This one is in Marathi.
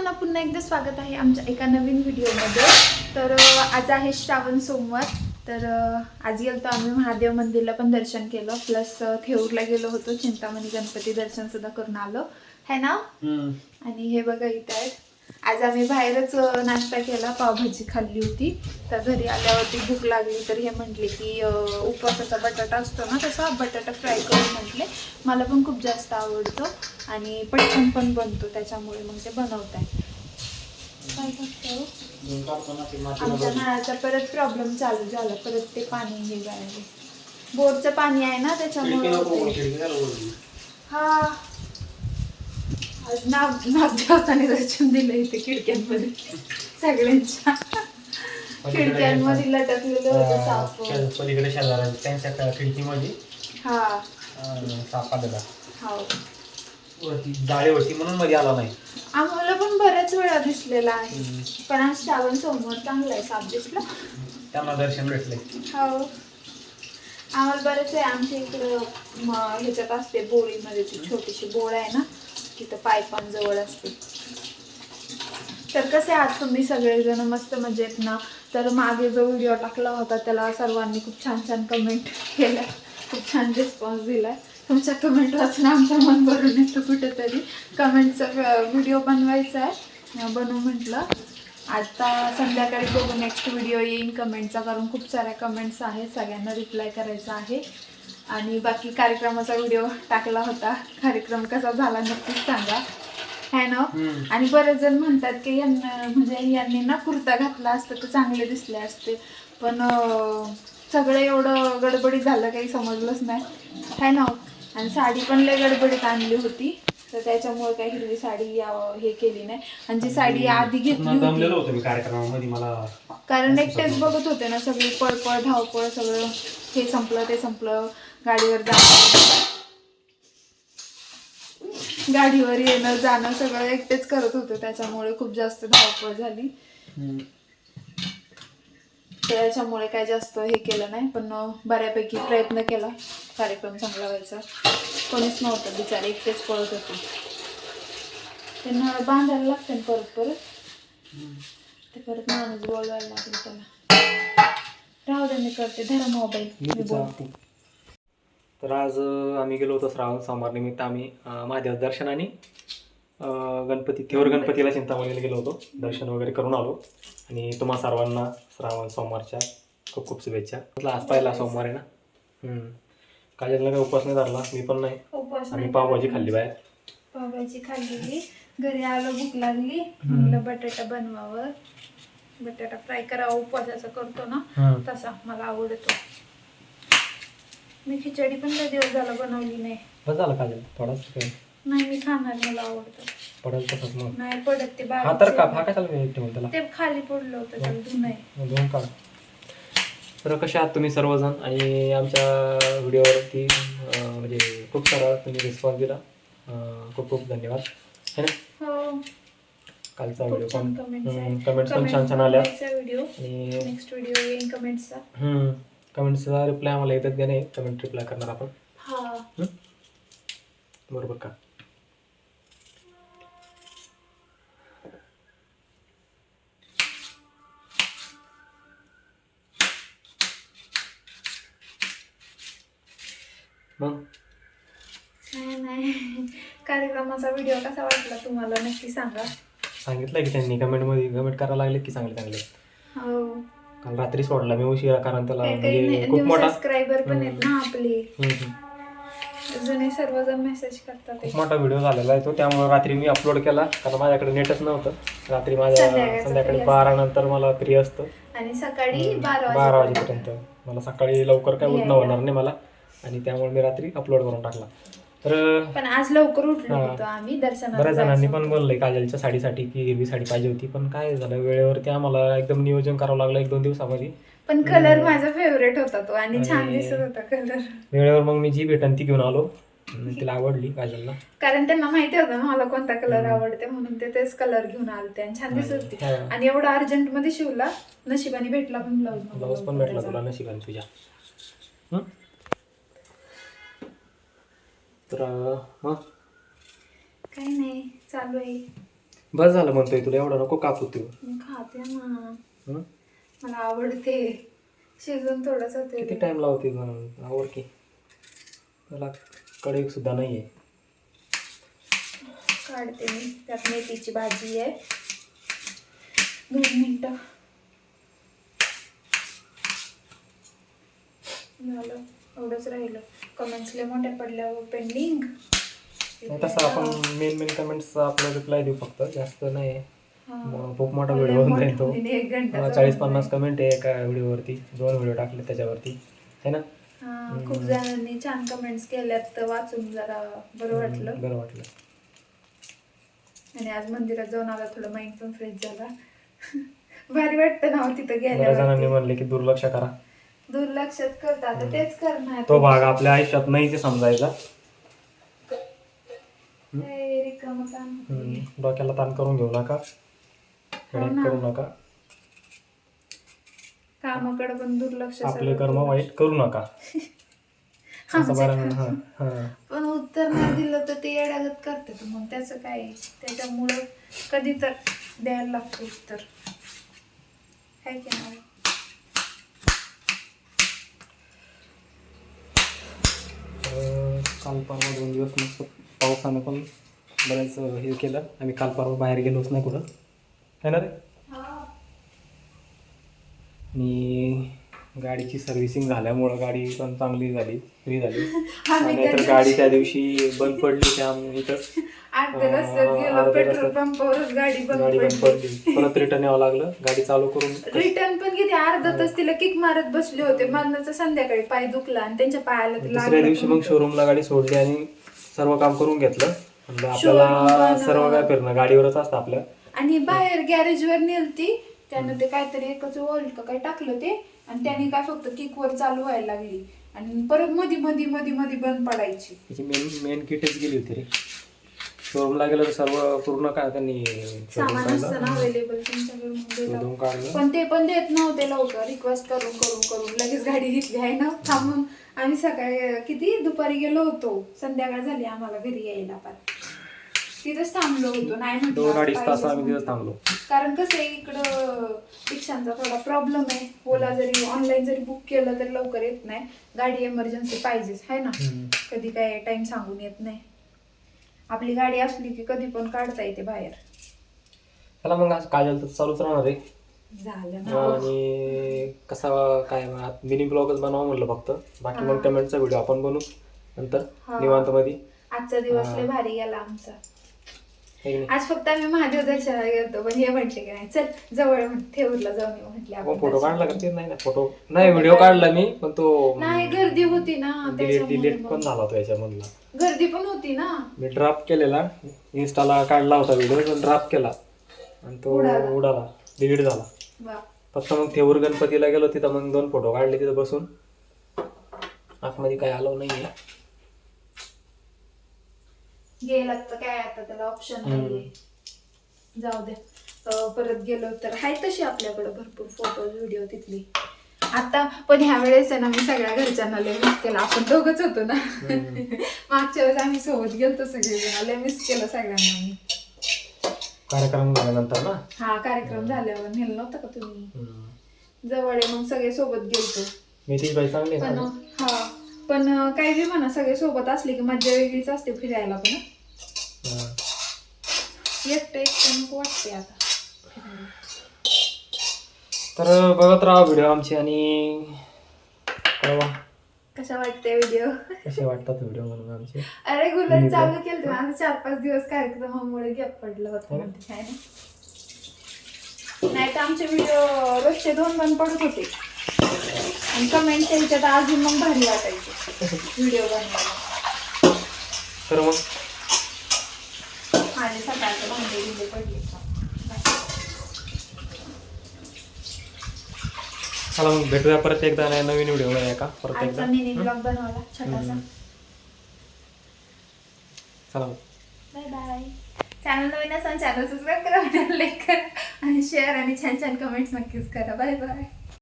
सर्वांना पुन्हा एकदा स्वागत आहे आमच्या एका नवीन व्हिडिओमध्ये. तर आज आहे श्रावण सोमवार. तर आज गेलो आम्ही महादेव मंदिरला पण दर्शन केलं. प्लस थेऊरला गेलो होतो. चिंतामणी गणपती दर्शन सुद्धा करून आलो. है ना? आणि हे बघा इथे आहेत आज आम्ही बाहेरच नाश्ता केला पावभाजी खाल्ली होती. तर घरी आल्यावरती भूक लागली तर हे म्हटले की उपवासाचा बटाटा असतो ना तसा बटाटा फ्राय करून म्हटले. मला पण खूप जास्त आवडतो आणि पटकन पण बनतो त्याच्यामुळे मग ते बनवत आहे काय करतो आमच्या नळाचा परत प्रॉब्लेम चालू झाला परत ते पाणी हे बोरचं पाणी आहे ना त्याच्यामुळे. हा. नाग नागदेवताने दर्शन दिलं इथे खिडक्यांमध्ये. सगळ्यांच्या. खिडक्यांमध्ये लटकलेलं होतं साप. पलीकडे शेजाऱ्या त्यांच्या त्या खिडकीमध्ये. हा. अं, साप आलेला. हो. वरती जाळी होती म्हणून मध्ये आला नाही. आम्हाला पण बऱ्याच वेळा दिसलेला आहे. पण आज श्रावण सोमवार चांगला आहे साप दिसला. त्यांना दर्शन भेटले. हो. आम्हाला बरेच आहे. आमच्या इकडं ह्याच्यात असते बोळीमध्ये ती छोटीशी बोळ आहे ना. तिथं पायपांजवळ असते. तर कसे आहात तुम्ही सगळेजण? मस्त मजेत ना? तर मागे जो व्हिडिओ टाकला होता त्याला सर्वांनी खूप छान छान कमेंट केल्या. खूप छान रिस्पॉन्स दिलाय. तुमच्या कमेंट वाचून आमचं मन भरून येतं कुठेतरी. कमेंटचा व्हिडिओ बनवायचा आहे बनवू म्हटलं. आता संध्याकाळी बघू नेक्स्ट व्हिडिओ येईन. कमेंटचा कारण खूप साऱ्या कमेंट्स आहेत. सगळ्यांना रिप्लाय करायचा आहे. आणि बाकी कार्यक्रमाचा व्हिडिओ टाकला होता. कार्यक्रम कसा झाला नक्कीच सांगा. है ना. आणि बरेच जण म्हणतात की यांना म्हणजे यांनी ना कुर्ता घातला असतं तर चांगले दिसले असते. पण सगळं एवढं गडबडीत झालं काही समजलंच नाही. है ना? आणि साडी पण लय गडबडीत आणली होती. तर त्याच्यामुळे काही हिरवी साडी हे केली नाही. आणि जी साडी आधी घेतली होती. कारण एकटेच बघत होते ना सगळी पळपळ धावपळ सगळं हे संपलं ते संपलं. गाडीवर जाणं गाडीवर येणं जाणं सगळं एकटेच करत होते. त्याच्यामुळे खूप जास्त धावपळ झाली. त्याच्यामुळे काय जास्त हे केलं नाही पण बऱ्यापैकी प्रयत्न केला. कार्यक्रम चांगला व्हायचा. कोणीच नव्हतं बिचारे एकटेच पळत होते. ते नळ बांधायला लागते ना परत परत. ते परत माणूस बोलवायला लागेल त्याला. राहू दे मी करते धरा मोबाईल. मी बोलते. तर आज आम्ही गेलो होतो श्रावण सोमवार निमित्त आम्ही महादेव दर्शन आणि गणपती थेवर गणपतीला चिंतामणीला गेलो होतो. दर्शन वगैरे करून आलो. आणि तुम्हा सर्वांना श्रावण सोमवारच्या खूप खूप शुभेच्छा. म्हटलं आज पहिला सोमवार आहे ना? हम्म. काजलला काही उपवास नाही धरला? मी पण नाही. आम्ही नाही पावभाजी. खाल्ली बाहेर. पावभाजी खाल्लेली. घरी आलो भूक लागली. म्हणलं बटाटा बनवावं. बटाटा फ्राय करावा उपवासाचा करतो ना. तसा मला आवडतो. मी खिचडी पण लय दिवस झाला बनवली नाही. बस झालं काजल थोडाच काही नाही मी खाणार मला आवडतं. पडेल तसंच मग. नाही पडत ते हा तर बारीक हा कशाला मी ठेवून त्याला? ते खाली पडलं होतं त्याला धुणं मग दोन काढ. तर कशा आहात तुम्ही सर्वजण? आणि आमच्या व्हिडिओवरती अं, म्हणजे खूप सारा तुम्ही रिस्पॉन्स दिला. अं, खूप खूप धन्यवाद. है ना? हो. कालचा खूप व्हिडिओ छान पण कमेंट्स कमेंट्स पण छान छान आल्या. व्हिडिओ. आणि नेक्स्ट व्हिडिओ येईन कमेंट्सचा कमेंट्सचा रिप्लाय आम्हाला येतात का नाही कमेंट रिप्लाय करणार आपण. हा. हं? बरोबर का? मग? नाही नाही. कार्यक्रमाचा व्हिडिओ कसा वाटला तुम्हाला? नक्की सांगा. सांगितलं की त्यांनी कमेंटमध्ये कमेंट करायला लागले की चांगले चांगले? हो. काल रात्री सोडला मी उशिरा कारण त्याला काही काही म्हणजे नाही- खूप न्यू मोठा सबस्क्रायबर पण आहेत ना आपले. हम्म, हम्म. जुने सर्वजण मेसेज करतात खूप मोठा व्हिडिओ झालेला आहे तो. त्यामुळे रात्री मी अपलोड केला. कारण माझ्याकडे नेटच नव्हतं. रात्री माझ्या संध्याकाळचं संध्याकाळी free बारा नंतर मला फ्री असतं. आणि सकाळी बारा बारा वाजेपर्यंत. वाजेपर्यंत. मला सकाळी लवकर काय उठणं. होणार नाही मला. आणि त्यामुळे मी रात्री अपलोड करून टाकला. तर पण आज लवकर उठलो हा. होतो आम्ही दर्शनाला बऱ्याच जणांनी जायचं पण होतं. बोललंय काजलच्या साडीसाठी की हिरवी साडी पाहिजे होती पण काय झालं वेळेवरती आम्हाला एकदम नियोजन करावं लागलं एक दोन दिवसामध्ये. पण कलर माझा फेवरेट होता तो आणि छान आणि- दिसत होता कलर वेळेवर मग मी जी भेटन ती घेऊन आलो. आणि तिला आवडली काजलला. कारण त्यांना माहिती होतं ना मला कोणता कलर आवडते म्हणून ते तेच कलर घेऊन आलते आणि छान दिसत होती. हा. आणि एवढा अर्जंटमध्ये शिवला नशिबाने भेटला पण ब्लाऊज ब्लाऊज पण भेटला तुला नशिबाने तुझ्या. हं? तर मग काही नाही चालू आहे. बस झालं म्हणतोय तुला एवढं नको कापू तू. मी खाते ना. हं? मला आवडते. शिजून थोडंच किती होते टाइम लावते बनवून आवड की. त्याला कढई सुद्धा नाही आहे काढते मी. त्यात मेथीची भाजी आहे. दोन मिनटं. झालं. एवढंच राहिलं. कमेंट्स लय मोठ्या पडल्यावर पेंडिंग तसं आपण मेन मेन कमेंट्स आपला रिप्लाय देऊ फक्त. जास्त नाही. मग खूप मोठा व्हिडिओ होऊन जाईल तो. एक घंटा चाळीस पन्नास कमेंट आहे एका व्हिडिओवरती दोन व्हिडिओ टाकले त्याच्यावरती. है ना? हा खूप जणांनी छान कमेंट्स केल्यात तर वाचून जरा बरं वाटलं. बरं वाटलं. आणि आज मंदिरात जाऊन आला थोडं माइंड पण फ्रेश झाला. भारी वाटतं ना हो तिथं बऱ्याच जणांनी गेल्यावर म्हणले की दुर्लक्ष करा. दुर्लक्षात करतात. आता तेच करणार. तो भाग आपल्या आयुष्यात नाही ते समजायचा. हे रिकामं काम. डोक्याला ताण करून घेऊ नका. हेडेक ना. करू नका. कामाकडे पण दुर्लक्ष आपले सगळं कर्म दुर्लक्ष. वाईट करू नका. असं आमचे बरं हा हा. पण उत्तर नाही दिलं तर ते येड्यागत करतात. मग त्याचं काय? आहे? त्याच्यामुळं कधी तर द्यायला लागतं उत्तर. आहे की नाही? काल परवा दोन दिवस मस्त पावसानं पण बरेच हे केलं. आम्ही काल परवा बाहेर गेलोच नाही कुठं. है ना रे? आणि गाडीची सर्व्हिसिंग झाल्यामुळं गाडी पण चांगली झाली फ्री झाली. आम्ही आणि तर त्या गाडी त्या दिवशी बंद पडली त्यामुळे पेट्रोल पंपावरच गाडी बंद गाडी बंद पडली. पडली. परत रिटर्न यावं लागलं. गाडी चालू करून रिटर्न पण किती? अर्धा तास तिला किक मारत बसले होते. मरणाचं संध्याकाळी पाय दुखला आणि त्यांच्या पायाला ते दुसऱ्या लागलं दिवशी मग. शोरूमला गाडी सोडली आणि सर्व काम करून घेतलं. म्हणलं Showroom आपल्याला पण- सर्व काय फिरणं गाडीवरच असतं आपल्या आणि बाहेर गॅरेज वर नेलती. त्यानं ते काहीतरी एकच वॉल्ट का काय टाकलं ते आणि त्याने काय फक्त किक वर चालू व्हायला लागली. आणि परत मधी मधी मधी मधी बंद पडायची. त्याची मेन मेन किटच गेली होती रे. शोरूमला गेलं तर सर्व पूर्ण काय त्यांनी सामान काढलं. असतं ना अवेलेबल त्यांच्याकडे मग दिलं. शोधून काढलं. पण ते पण देत नव्हते लवकर. रिक्वेस्ट करून करून करून. लगेच गाडी घेतली आहे ना थांबून. आम्ही सकाळी किती? दुपारी गेलो होतो. संध्याकाळ झाली आम्हाला घरी यायला पण. तिथंच थांबलो होतो. नाही दोन म्हटलं अडीच तास आम्ही म्हणून. तिथं थांबलो. कारण कसं आहे इकडं रिक्षांचा थोडा प्रॉब्लेम आहे. ओला जरी ऑनलाईन जरी बुक केलं तर लवकर येत नाही. गाडी एमर्जन्सी पाहिजेच आहे ना? कधी काय टाइम सांगून येत नाही. आपली गाडी असली की कधी पण काढता येते बाहेर. त्याला मग आज काजल तर चालूच राहणार आहे. झालं ना. आणि कसा काय मिनी ब्लॉगच बनवा म्हणलं फक्त. बाकी मग. कमेंटचा व्हिडिओ आपण बनवू नंतर हा. निवांत मध्ये आजचा दिवस. लय भारी गेला आमचा? आज फक्त आम्ही महादेव दर्शनाला गेलतो पण हे म्हटले की नाही चल जवळ थेऊरला जाऊन म्हटले आपण फोटो काढला का. ते नाही ना फोटो नाही व्हिडिओ काढला मी पण तो नाही गर्दी होती ना डिलीट डिलीट पण. झाला तो याच्यामधला. गर्दी पण होती ना. मी ड्राफ्ट केलेला इन्स्टाला काढला होता व्हिडिओ पण ड्राफ्ट केला. आणि तो उडाला. डिलीट झाला. फक्त मग थेऊर गणपतीला गेलो तिथं मग दोन फोटो काढले तिथं बसून. आतमध्ये काय आलो नाहीये. गेलात तर काय आता त्याला ऑप्शन नाहीये. जाऊ दे. अं, परत गेलो तर. आहे तशी आपल्याकडे भरपूर फोटो व्हिडिओ तिथली. आता पण ह्या वेळेस आहे ना मी सगळ्या घरच्यांना लय मिस केला. आपण दोघच होतो ना. मागच्या वेळेस आम्ही सोबत गेलतो सगळेजण. लय मिस केलं सगळ्यांना मी. कार्यक्रम झाल्यानंतर ना? हा कार्यक्रम झाल्यावर नेलं नव्हतं का तुम्ही? हम्म. जवळ आहे मग सगळे सोबत गेलतो. मेथीची बाई चांगली आहे पण ना? हा. पण काही बी म्हणा सगळे सोबत असले की मजा वेगळीच असते फिरायला पण. एकटं एकटं नको वाटते आता तर बघत राहा व्हिडिओ आमचे आणि कळवा कशा वाटते व्हिडिओ? कसे वाटतात व्हिडिओ म्हणून आमचे? रेग्युलर मी चालू केलं माझं चार पाच दिवस कार्यक्रमामुळे गॅप पडलं होतं हो. म्हणते काय नाही. नाही तर आमचे व्हिडिओ रोजचे दोन बंद पडत होते. आणि कमेंट यायच्यात अजून मग भारी वाटायचे. व्हिडिओ बनवायला. तर मग? माझे सकाळचे भांडे बिंडे पडले. चला मग भेटूया परत एकदा नाही नवीन व्हिडिओ का परत एकदा. मिनी? ब्लॉग बनवला छोटासा. हम्म. चला मग. बाय बाय चॅनल नवीन असाल चॅनल सबस्क्राईब करा लाईक करा आणि शेअर आणि छान छान कमेंट्स नक्कीच करा. Bye bye